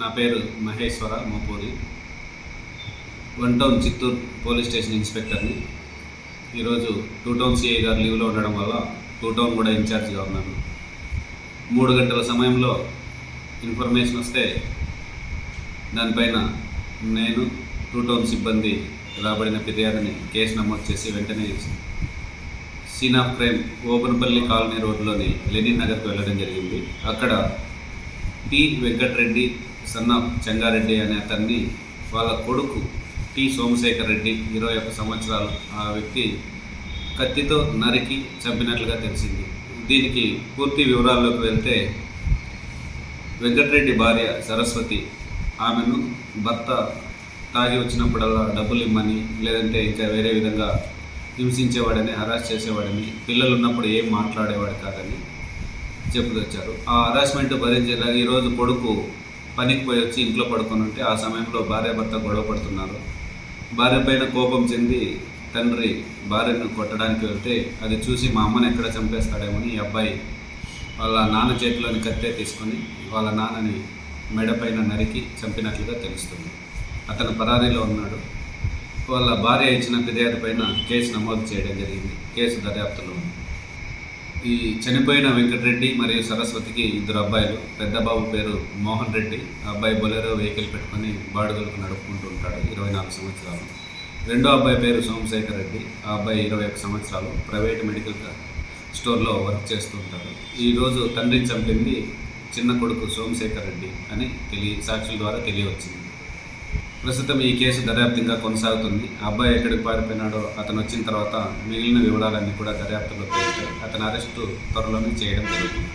నా పేరు Maheshwara Mopuri. One town Chittoor police station ఇన్స్పెక్టర్ని. ఈరోజు టూ టౌన్ సిఐ గారు లీవ్లో ఉండడం వల్ల టూ టౌన్ కూడా ఇన్ఛార్జ్గా ఉన్నాను. మూడు గంటల సమయంలో ఇన్ఫర్మేషన్ వస్తే దానిపైన నేను టూ టౌన్ సిబ్బంది రాబడిన ఫిర్యాదుని కేసు నమోదు చేసి వెంటనే సీన్ ఆఫ్ క్రైమ్ ఓపెన్పల్లి కాలనీ రోడ్లోని లెనిన్ నగర్కి వెళ్ళడం జరిగింది. అక్కడ పి వెంకటరెడ్డి సన్న చెంగారెడ్డి అనే అతన్ని వాళ్ళ కొడుకు టి. సోమశేఖర్ రెడ్డి ఇరవై ఒక్క సంవత్సరాలు. ఆ వ్యక్తి కత్తితో నరికి చంపినట్లుగా తెలిసింది. దీనికి పూర్తి వివరాల్లోకి వెళ్తే వెంకటరెడ్డి భార్య సరస్వతి ఆమెను భర్త తాగి వచ్చినప్పుడల్లా డబ్బులు ఇమ్మని లేదంటే ఇంకా వేరే విధంగా హింసించేవాడని హరాస్ చేసేవాడని పిల్లలు ఉన్నప్పుడు ఏం మాట్లాడేవాడు కాదని చెప్పుకొచ్చారు. ఆ హరాస్మెంట్ భరించేలాగా ఈరోజు కొడుకు పనికి పోయి వచ్చి ఇంట్లో పడుకొని ఉంటే ఆ సమయంలో భార్య భర్త గొడవ పడుతున్నారు. భార్య పైన కోపం చెంది తండ్రి భార్యను కొట్టడానికి వెళ్తే అది చూసి మా అమ్మని ఎక్కడ చంపేస్తాడేమని ఈ అబ్బాయి వాళ్ళ నాన్న చేతిలోని కత్తే తీసుకొని వాళ్ళ నాన్నని మెడపైన నరికి చంపినట్లుగా తెలుస్తుంది. అతను పరారీలో ఉన్నాడు. వాళ్ళ భార్య ఇచ్చిన ఫిర్యాదు పైన కేసు నమోదు చేయడం జరిగింది. కేసు దర్యాప్తులో ఉంది. ఈ చనిపోయిన వెంకటరెడ్డి మరియు సరస్వతికి ఇద్దరు అబ్బాయిలు. పెద్ద బాబు పేరు మోహన్ రెడ్డి. ఆ అబ్బాయి బొలెరో వెహికల్ పెట్టుకొని బాడుగలకు నడుపుకుంటూ ఉంటాడు ఇరవై నాలుగు సంవత్సరాలు. రెండో అబ్బాయి పేరు సోమశేఖర్ రెడ్డి. ఆ అబ్బాయి ఇరవై ఒక సంవత్సరాలు ప్రైవేట్ మెడికల్ స్టోర్లో వర్క్ చేస్తూ ఉంటాడు. ఈరోజు తండ్రిని చంపింది చిన్న కొడుకు సోమశేఖర్ రెడ్డి అని తెలియ సాక్షుల ద్వారా తెలియవచ్చింది. ప్రస్తుతం ఈ కేసు దర్యాప్తు ఇంకా కొనసాగుతుంది అబ్బాయి ఎక్కడికి పారిపోయినాడో అతను వచ్చిన తర్వాత మిగిలిన వివరాలన్నీ కూడా దర్యాప్తులో తేలుతాయి అతని అరెస్టు త్వరలోనే చేయడం జరుగుతుంది.